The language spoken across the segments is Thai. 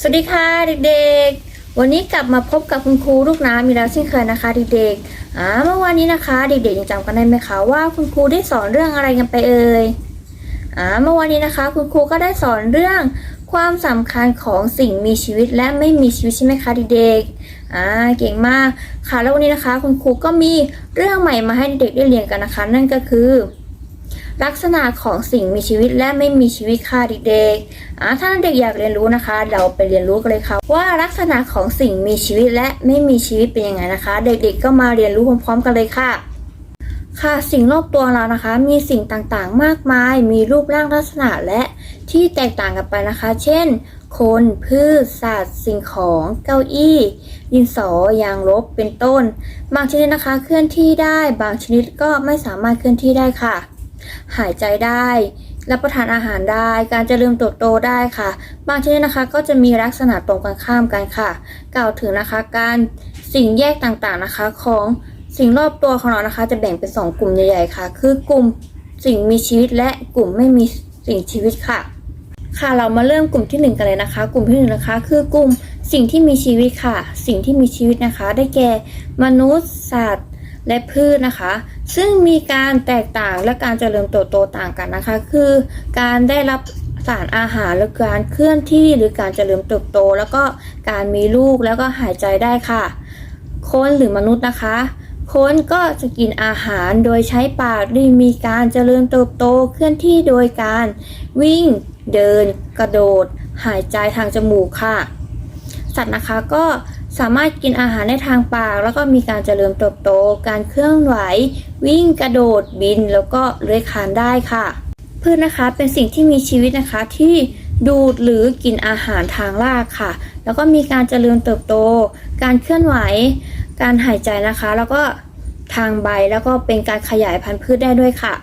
สวัสดีค่ะเด็กๆ วันนี้กลับมาพบกับคุณครูลูกน้ำมีแล้วเช่นเคยนะคะเด็กๆอ่าเมื่อวานนี้นะคะ เด็กๆยังจำกันได้ไหมคะว่าคุณครูได้สอนเรื่องอะไรกันไปเอ่ยอ่าเมื่อวานนี้นะคะ คุณครูก็ได้สอนเรื่องความสำคัญของสิ่งมีชีวิตและไม่มีชีวิตใช่ไหมคะเด็กๆอ่าเก่งมากค่ะแล้ววันนี้นะคะ คุณครูก็มีเรื่องใหม่มาให้เด็กๆได้เรียนกันนะคะ นั่นก็คือ ลักษณะของสิ่งมีชีวิตและไม่มีชีวิตค่ะเด็กๆอ่าถ้าเด็กอยากเรียนรู้นะคะ เราไปเรียนรู้กันเลยค่ะ ว่าลักษณะของสิ่งมีชีวิตและไม่มีชีวิตเป็นยังไงนะคะ เด็กๆ ก็มาเรียนรู้พร้อมๆ กันเลยค่ะ ค่ะสิ่งรอบตัวเรานะคะ มีสิ่งต่างๆ มากมาย มีรูปร่างลักษณะและที่แตกต่างกันไปนะคะ เช่น คนพืชสัตว์ สิ่งของเก้าอี้ดินสอยางลบเป็นต้น บางชนิดนะคะ เคลื่อนที่ได้ บางชนิดก็ไม่สามารถเคลื่อนที่ได้ค่ะ หายใจได้ รับประทานอาหารได้ การเจริญเติบโตได้ค่ะ บางชนิดนะคะก็จะมีลักษณะตรงกันข้ามกันค่ะ กล่าวถึงนะคะการสิ่งแยกต่างๆนะคะของสิ่งรอบตัวของเรานะคะ จะแบ่งเป็นสองกลุ่มใหญ่ๆค่ะ คือกลุ่มสิ่งมีชีวิตและกลุ่มไม่มีสิ่งชีวิตค่ะ ค่ะเรามาเริ่มกลุ่มที่หนึ่งกันเลยนะคะ กลุ่มที่หนึ่งนะคะ คือกลุ่มสิ่งที่มีชีวิตค่ะ สิ่งที่มีชีวิตนะคะ ได้แก่ มนุษย์ สัตว์ และพืชนะคะ ซึ่งมีการแตกต่างและการเจริญเติบโตต่างกันนะคะ คือการได้รับสารอาหารและการเคลื่อนที่หรือการเจริญเติบโต แล้วก็การมีลูกแล้วก็หายใจได้ค่ะ คนหรือมนุษย์นะคะคนก็จะกินอาหารโดยใช้ปากได้มีการเจริญเติบโตเคลื่อนที่โดยการวิ่ง เดิน กระโดด หายใจทางจมูกค่ะ สัตว์นะคะก็ สามารถกินอาหารในทางปาก แล้วก็มีการเจริญเติบโต การเคลื่อนไหว วิ่งกระโดดบิน แล้วก็เลื้อยคลานได้ค่ะ พืชนะคะเป็นสิ่งที่มีชีวิตนะคะที่ดูดหรือกินอาหารทางรากค่ะ แล้วก็มีการเจริญเติบโต การเคลื่อนไหว การหายใจนะคะ แล้วก็ทางใบแล้วก็เป็นการขยายพันธุ์พืชได้ด้วยค่ะ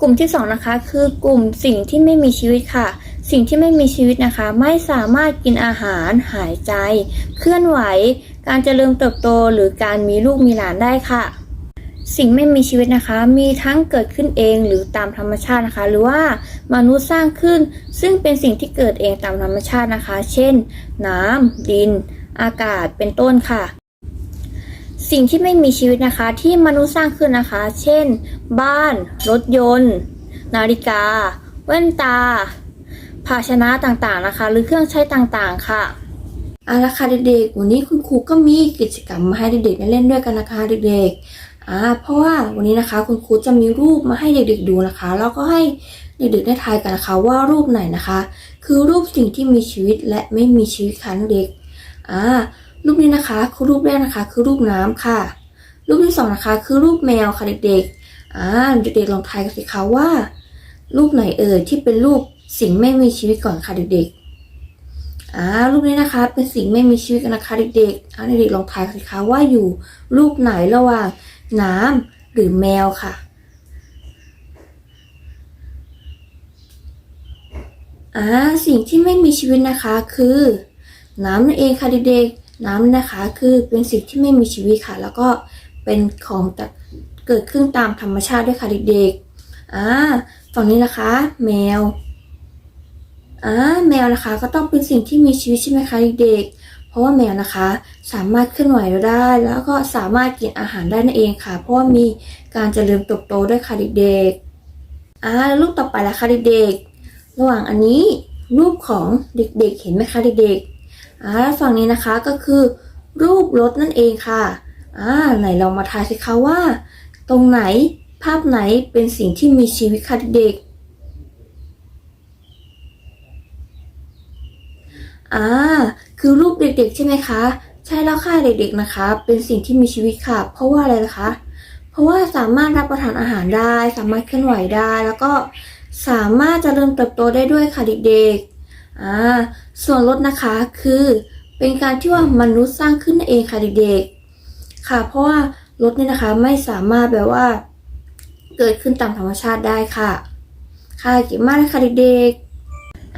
กลุ่มที่สองนะคะคือกลุ่มสิ่งที่ไม่มีชีวิตค่ะ สิ่งที่ไม่มีชีวิตนะคะ ไม่สามารถกินอาหารหายใจ เคลื่อนไหว การเจริญเติบโตหรือการมีลูกมีหลานได้ค่ะ สิ่งไม่มีชีวิตนะคะ มีทั้งเกิดขึ้นเองหรือตามธรรมชาตินะคะ หรือว่ามนุษย์สร้างขึ้น ซึ่งเป็นสิ่งที่เกิดเองตามธรรมชาตินะคะ เช่น น้ำดิน อากาศเป็นต้นค่ะสิ่งที่ไม่มีชีวิตนะคะที่มนุษย์สร้างขึ้นนะคะ เช่น บ้าน รถยนต์ นาฬิกา แว่นตา ภาชนะต่างๆนะคะ หรือเครื่องใช้ต่างๆค่ะเอาละค่ะเด็กๆ วันนี้คุณครูก็มีกิจกรรมมาให้เด็กๆได้เล่นด้วยกันนะคะเด็กๆอ่าเพราะว่าวันนี้นะคะคุณครูจะมีรูปมาให้เด็กๆดูนะคะ แล้วก็ให้เด็กๆได้ทายกันนะคะว่ารูปไหนนะคะ คือรูปสิ่งที่มีชีวิตและไม่มีชีวิตค่ะเด็กๆอ่ารูปนี้นะคะคือรูปแรกนะคะ คือรูปน้ำค่ะ รูปที่สองนะคะคือรูปแมวค่ะเด็กๆอ่าเด็กๆลองทายกันสิคะว่า รูปไหนเอ่ยที่เป็นรูป สิ่งไม่มีชีวิตก่อนค่ะเด็กๆอ่ารูปนี้นะคะ เป็นสิ่งไม่มีชีวิตกันนะคะเด็กๆอ่าเด็กๆลองทายสิคะว่าอยู่รูปไหนระหว่างน้ำหรือแมวค่ะอ่าสิ่งที่ไม่มีชีวิตนะคะคือ น้ำนั่นเองค่ะเด็กๆน้ำนะคะคือเป็นสิ่งที่ไม่มีชีวิตค่ะ แล้วก็เป็นของเกิดขึ้นตามธรรมชาติด้วยค่ะเด็กๆอ่าฝั่งนี้นะคะ แมว อ่าแมวนะคะก็ต้องเป็นสิ่งที่มีชีวิตใช่ไหมคะเด็กๆ เพราะว่าแมวนะคะ สามารถเคลื่อนไหวได้ แล้วก็สามารถกินอาหารได้นั่นเองค่ะ เพราะว่ามีการเจริญเติบโตด้วยค่ะเด็กๆอ่ารูปต่อไปละคะเด็กๆ ระหว่างอันนี้รูปของเด็กๆ เห็นไหมคะเด็กๆอ่าฝั่งนี้นะคะก็คือ รูปรถนั่นเองค่ะอ่าไหนลองมาทายสิคะว่า ตรงไหนภาพไหนเป็นสิ่งที่มีชีวิตค่ะเด็กๆ อ่าคือรูปเด็กๆ ใช่ไหมคะ ใช่แล้วค่ะเด็กๆนะคะ เป็นสิ่งที่มีชีวิตค่ะ เพราะว่าอะไรนะคะ เพราะว่าสามารถรับประทานอาหารได้ สามารถเคลื่อนไหวได้ แล้วก็สามารถจเจริญเติบโตได้ด้วยค่ะเด็กๆอ่าส่วนรถนะคะคือเป็นการที่ว่ามนุษย์สร้างขึ้นนั่นเองค่ะเด็กๆค่ะ เพราะว่ารถเนี่ยนะคะไม่สามารถแบบว่า เกิดขึ้นตามธรรมชาติได้ค่ะ ค่ะเก่งมากเลยค่ะเด็กๆ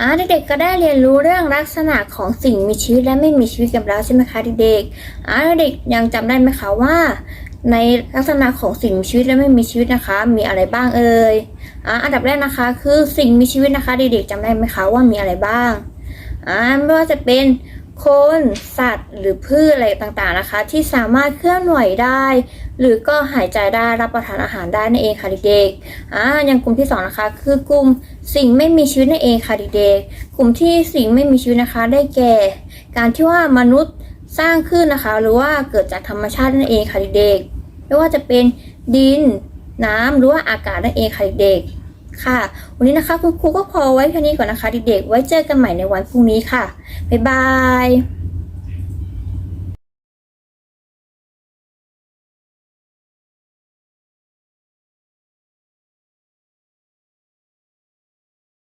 อ่าเด็กๆก็ได้เรียนรู้เรื่องลักษณะของสิ่งมีชีวิตและไม่มีชีวิตกันแล้วใช่ไหมคะเด็กๆอ่าเด็กยังจำได้ไหมคะว่า ในลักษณะของสิ่งมีชีวิตและไม่มีชีวิตนะคะ มีอะไรบ้างเอ่ยอ่าอันดับแรกนะคะ คือสิ่งมีชีวิตนะคะ เด็กๆจำได้ไหมคะว่ามีอะไรบ้างอ่าไม่ว่าจะเป็นคนสัตว์หรือพืชอะไรต่างๆนะคะ ที่สามารถเคลื่อนไหวได้ หรือก็หายใจได้รับประทานอาหารได้นั่นเองค่ะเด็กๆอ่าอย่างกลุ่มที่สองนะคะ คือกลุ่มสิ่งไม่มีชีวิตนั่นเองค่ะเด็กๆกลุ่มที่สิ่งไม่มีชีวิตนะคะ ได้แก่ การที่ว่ามนุษย์สร้างขึ้นนะคะ หรือว่าเกิดจากธรรมชาตินั่นเองค่ะเด็กๆไม่ว่าจะเป็นดินน้ำหรือว่าอากาศนั่นเองค่ะเด็กๆค่ะ วันนี้นะคะคุณครูก็พอไว้แค่นี้ก่อนนะคะเด็กๆไว้เจอกันใหม่ในวันพรุ่งนี้ค่ะบ๊ายบาย